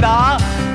回。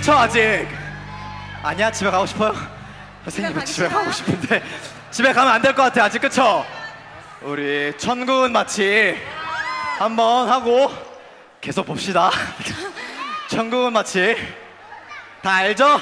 싫죠 아직? 아니야 집에 가고 싶어요? 선생님 집에 가고 싶은데 집에 가면 안 될 것 같아 아직 그쵸? 우리 천군 마치 한번 하고 계속 봅시다 천군 마치 다 알죠?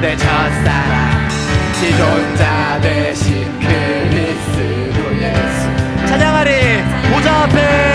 내 첫사랑 지존자 되신 그리스도 예수. 찬양하리 보좌 앞에.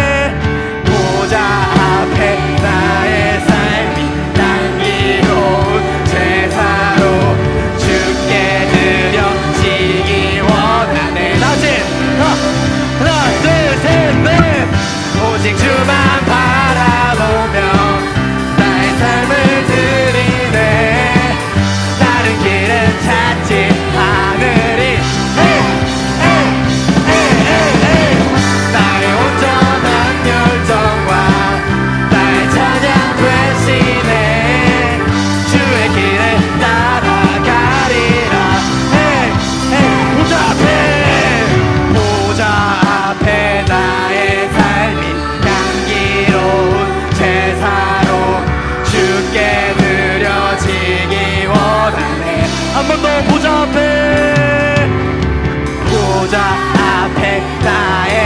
보좌 앞에 나의